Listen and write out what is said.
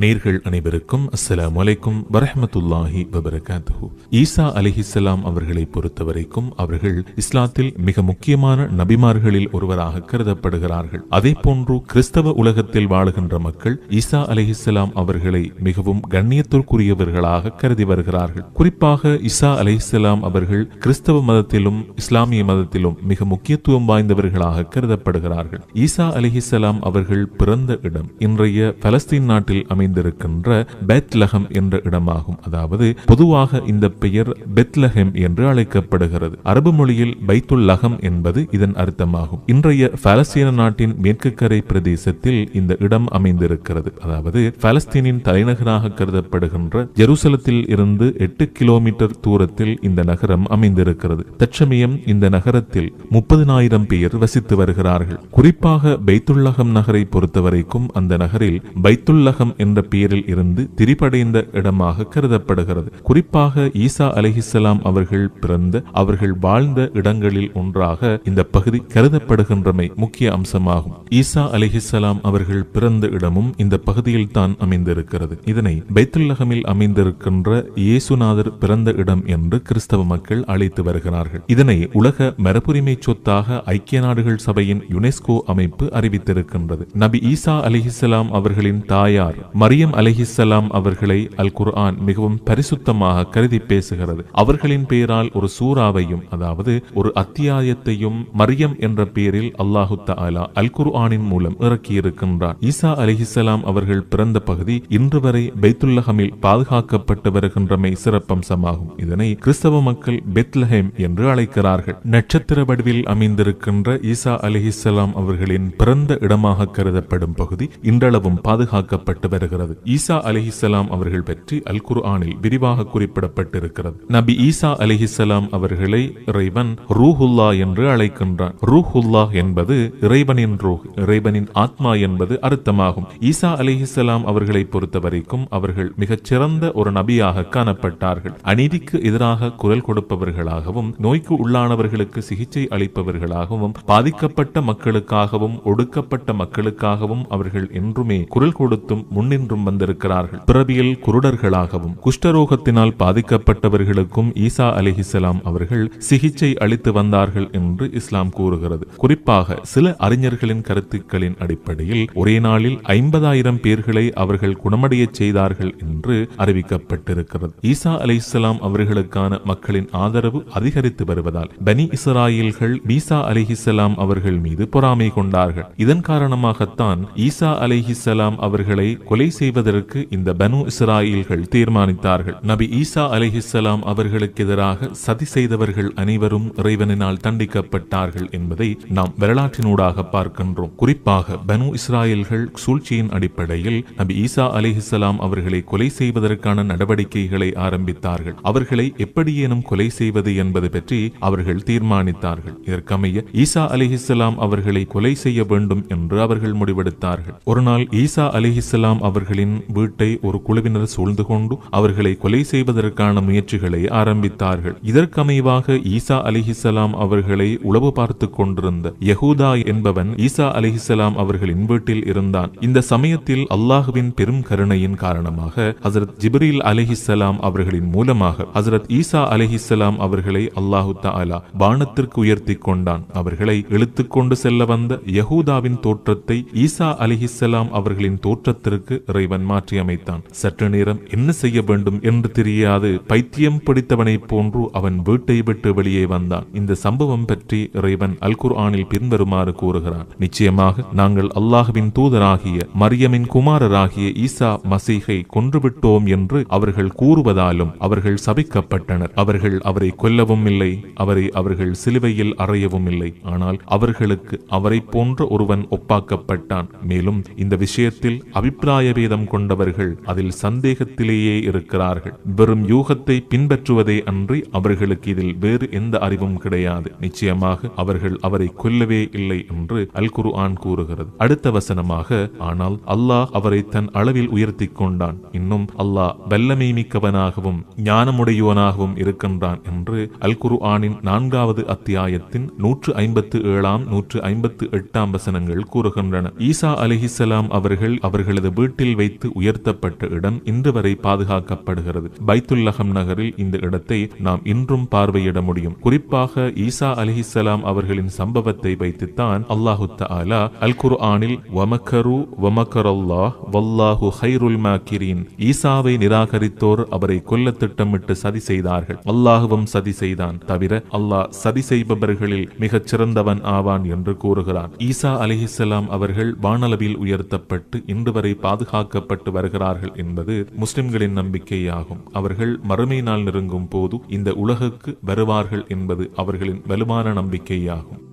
நேர்கள் அனைவருக்கும் அஸ்ஸலாமு வலைக்கும் வரஹமத்துல்லாஹி வபரகாத்து ஈசா அலிஹிசலாம் அவர்களை பொறுத்தவரைக்கும் அவர்கள் இஸ்லாத்தில் மிக முக்கியமான நபிமார்களில் ஒருவராக கருதப்படுகிறார்கள். அதே போன்று கிறிஸ்தவ உலகத்தில் வாழுகின்ற மக்கள் ஈசா அலிஹிசலாம் அவர்களை மிகவும் கண்ணியத்திற்குரியவர்களாக கருதி வருகிறார்கள். குறிப்பாக ஈசா அலிஹிசலாம் அவர்கள் கிறிஸ்தவ மதத்திலும் இஸ்லாமிய மதத்திலும் மிக முக்கியத்துவம் வாய்ந்தவர்களாக கருதப்படுகிறார்கள். ஈசா அலிஹிசலாம் அவர்கள் பிறந்த இடம் இன்றைய பலஸ்தீன் நாட்டில் அமைந்திருக்கின்ற பெத்லஹம் என்ற இடமாகும். அதாவது பொதுவாக இந்த பெயர் பெத்லஹெம் என்று அழைக்கப்படுகிறது. அரபு மொழியில் பைத்துல் லகம் என்பது இதன் அர்த்தமாகும். இன்றைய பாலஸ்தீன நாட்டின் மேற்கு கரை பிரதேசத்தில் இந்த இடம் அமைந்திருக்கிறது. அதாவது பாலஸ்தீனின் தலைநகராக கருதப்படுகின்ற ஜெருசலத்தில் இருந்து எட்டு கிலோமீட்டர் தூரத்தில் இந்த நகரம் அமைந்திருக்கிறது. தற்சமயம் இந்த நகரத்தில் முப்பதினாயிரம் பேர் வசித்து வருகிறார்கள். குறிப்பாக பைத்துல்லகம் நகரை பொறுத்தவரைக்கும் அந்த நகரில் பைத்துல்லகம் என்ற பெயரில் இருந்து திரிபடைந்த இடமாக கருதப்படுகிறது. குறிப்பாக ஈசா அலிஹிசலாம் அவர்கள் பிறந்த அவர்கள் வாழ்ந்த இடங்களில் ஒன்றாக இந்த பகுதி கருதப்படுகின்றமை முக்கிய அம்சமாகும். ஈசா அலிஹிசலாம் அவர்கள் பிறந்த இடமும் இந்த பகுதியில் தான் அமைந்திருக்கிறது. இதனை பைத்துல்லகமில் அமைந்திருக்கின்ற இயேசுநாதர் பிறந்த இடம் என்று கிறிஸ்தவ மக்கள் அழைத்து வருகிறார்கள். இதனை உலக மரபுரிமை சொத்தாக ஐக்கிய நாடுகள் சபையின் யுனெஸ்கோ அமைப்பு அறிவித்திருக்கின்றது. நபி ஈசா அலிஹிசலாம் அவர்களின் தாயார் மரியம் அலிஹிஸ்ஸலாம் அவர்களை அல் குர்ஆன் மிகவும் பரிசுத்தமாக கருதி பேசுகிறது. அவர்களின் பெயரால் ஒரு சூறாவையும் அதாவது ஒரு அத்தியாயத்தையும் மரியம் என்ற பெயரில் அல்லாஹு தாலா அல் குர்ஆனின் மூலம் இறக்கியிருக்கின்றார் ஈசா அலிஹிசலாம் அவர்கள் பிறந்த பகுதி இன்று வரை பைத்துல்லஹமில் பாதுகாக்கப்பட்டு வருகின்றமை சிறப்பம்சமாகும். இதனை கிறிஸ்தவ மக்கள் பெத்லஹேம் என்று அழைக்கிறார்கள். நட்சத்திர வடிவில் அமைந்திருக்கின்ற ஈசா அலிஹிசலாம் அவர்களின் பிறந்த இடமாக கருதப்படும் பகுதி இன்றளவும் பாதுகாக்கப்பட்டு வருகிறது. ஈசா அலிஹிசலாம் அவர்கள் பற்றி அல் குர்ஆனில் விரிவாக குறிப்பிடப்பட்டிருக்கிறது. நபி ஈசா அலிஹிசலாம் அவர்களை இறைவன் ரூஹுல்லா என்று அழைக்கின்றான். ரூஹுல்லா என்பது இறைவனின் ரூஹ் இறைவனின் ஆத்மா என்பது அர்த்தமாகும். ஈசா அலிஹிசலாம் அவர்களை பொறுத்தவரைக்கும் அவர்கள் மிகச்சிறந்த ஒரு நபியாக காணப்பட்டார்கள். அநீதிக்கு எதிராக குரல் கொடுப்பவர்களாகவும் நோய்க்கு உள்ளானவர்களுக்கு சிகிச்சை அளிப்பவர்களாகவும் பாதிக்கப்பட்ட மக்களுக்காகவும் ஒடுக்கப்பட்ட மக்களுக்காகவும் அவர்கள் என்றுமே குரல் கொடுத்தும் முன்னின் என்றும் வந்திருக்கிறார்கள். பிறவியில் குருடர்களாகவும் குஷ்டரோகத்தினால் பாதிக்கப்பட்டவர்களுக்கும் ஈசா அலிஹிசலாம் அவர்கள் சிகிச்சை அளித்து வந்தார்கள் என்று இஸ்லாம் கூறுகிறது. குறிப்பாக சில அறிஞர்களின் கருத்துக்களின் அடிப்படையில் ஒரே நாளில் ஐம்பதாயிரம் பேர்களை அவர்கள் குணமடைய செய்தார்கள் என்று அறிவிக்கப்பட்டிருக்கிறது. ஈசா அலிஹிசலாம் அவர்களுக்கான மக்களின் ஆதரவு அதிகரித்து வருவதால் பனி இஸ்ராயில்கள் ஈசா அலிஹிசலாம் அவர்கள் மீது பொறாமை கொண்டார்கள். இதன் காரணமாகத்தான் ஈசா அலிஹிசலாம் அவர்களை கொலை செய்வதற்கு இந்த பனு இஸ்ராயில்கள் தீர்மானித்தார்கள். நபி ஈசா அலிஹிஸ்லாம் அவர்களுக்கு எதிராக சதி செய்தவர்கள் அனைவரும் இறைவனினால் தண்டிக்கப்பட்டார்கள் என்பதை நாம் வரலாற்றினூடாக பார்க்கின்றோம். குறிப்பாக பனு இஸ்ராயல்கள் சூழ்ச்சியின் அடிப்படையில் நபி ஈசா அலிஹிஸ்லாம் அவர்களை கொலை செய்வதற்கான நடவடிக்கைகளை ஆரம்பித்தார்கள். அவர்களை எப்படியேனும் கொலை செய்வது என்பது பற்றி அவர்கள் தீர்மானித்தார்கள். இதற்கமைய ஈசா அலிஹிஸ்லாம் அவர்களை கொலை செய்ய வேண்டும் என்று அவர்கள் முடிவெடுத்தார்கள். ஒரு நாள் ஈசா அலிஹிசலாம் அவர்களின் வீட்டை ஒரு குழுவினர் சூழ்ந்து கொண்டு அவர்களை கொலை செய்வதற்கான முயற்சிகளை ஆரம்பித்தார்கள். இதற்கமைவாக ஈசா அலிஹிசலாம் அவர்களை உளவு பார்த்து கொண்டிருந்த யகூதா என்பவன் ஈசா அலிஹிசலாம் அவர்களின் வீட்டில் இருந்தான். இந்த சமயத்தில் அல்லாஹுவின் பெரும் கருணையின் காரணமாக ஹசரத் ஜிப்ரீல் அலிஹிசலாம் அவர்களின் மூலமாக ஹசரத் ஈசா அலிஹிசலாம் அவர்களை அல்லாஹு தாலா வானத்திற்கு உயர்த்தி கொண்டான். அவர்களை இழுத்து கொண்டு செல்ல வந்த யகூதாவின் தோற்றத்தை ஈசா அலிஹிசலாம் அவர்களின் தோற்றத்திற்கு இறைவன் மாற்றி அமைத்தான் சற்று நேரம் என்ன செய்ய வேண்டும் என்று தெரியாது. பைத்தியம் பிடித்தவனை போன்று அவன் வீட்டை விட்டு வெளியே வந்தான். இந்த சம்பவம் பற்றி இறைவன் அல்குர் குர்ஆனில் பின்வருமாறு கூறுகிறான். நிச்சயமாக நாங்கள் அல்லாஹுவின் தூதராகிய மரியமின் குமாரராகிய ஈசா மசீகை கொன்றுவிட்டோம் என்று அவர்கள் கூறுவதாலும் அவர்கள் சபிக்கப்பட்டனர். அவர்கள் அவரை கொல்லவும் இல்லை அவரை அவர்கள் சிலுவையில் அறையவும் இல்லை. ஆனால் அவர்களுக்கு அவரை போன்ற ஒருவன் ஒப்பாக்கப்பட்டான். மேலும் இந்த விஷயத்தில் அபிப்பிராய பேதம் கொண்டவர்கள் அதில் சந்தேகத்திலேயே இருக்கிறார்கள். வெறும் யூகத்தை பின்பற்றுவதே அன்றி அவர்களுக்கு இதில் வேறு எந்த அறிவும் கிடையாது. நிச்சயமாக அவர்கள் அவரை கொல்லவே இல்லை என்று அல் குரு ஆன் கூறுகிறது. அடுத்த வசனமாக ஆனால் அல்லாஹ் அவரை தன் அளவில் உயர்த்தி கொண்டான். இன்னும் அல்லாஹ் வல்லமை மிக்கவனாகவும் ஞானமுடையவனாகவும் இருக்கின்றான் என்று அல் குர்ஆனின் நான்காவது அத்தியாயத்தின் நூற்று ஐம்பத்து ஏழாம் நூற்று ஐம்பத்து எட்டாம் வசனங்கள் கூறுகின்றன. ஈசா அலிஹிசலாம் அவர்கள் அவர்களது வீட்டில் வீட்டில் வைத்து உயர்த்தப்பட்ட இடம் இன்று வரை பாதுகாக்கப்படுகிறது. பைத்துல்லகம் நகரில் இந்த இடத்தை நாம் இன்றும் பார்வையிட முடியும். குறிப்பாக ஈசா அலிஹிசலாம் அவர்களின் சம்பவத்தை வைத்துத்தான் அல்லாஹு தாலா அல் குர்ஆனில் வமக்கரு வமக்கரல்லா வல்லாஹு ஹைருல் மாக்கிரீன். ஈசாவை நிராகரித்தோர் அவரை கொல்ல திட்டமிட்டு சதி செய்தார்கள். அல்லாஹுவும் சதி செய்தான். தவிர அல்லாஹ் சதி செய்பவர்களில் மிகச் சிறந்தவன் ஆவான் என்று கூறுகிறான். ஈசா அலிஹிசலாம் அவர்கள் வானளவில் உயர்த்தப்பட்டு இன்று வரை பாதுகாக்கப்பட்டு வருகிறார்கள் என்பது முஸ்லிம்களின் நம்பிக்கையாகும். அவர்கள் மறுமை நாள் நெருங்கும் போது இந்த உலகுக்கு வருவார்கள் என்பது அவர்களின் வலுவான நம்பிக்கையாகும்.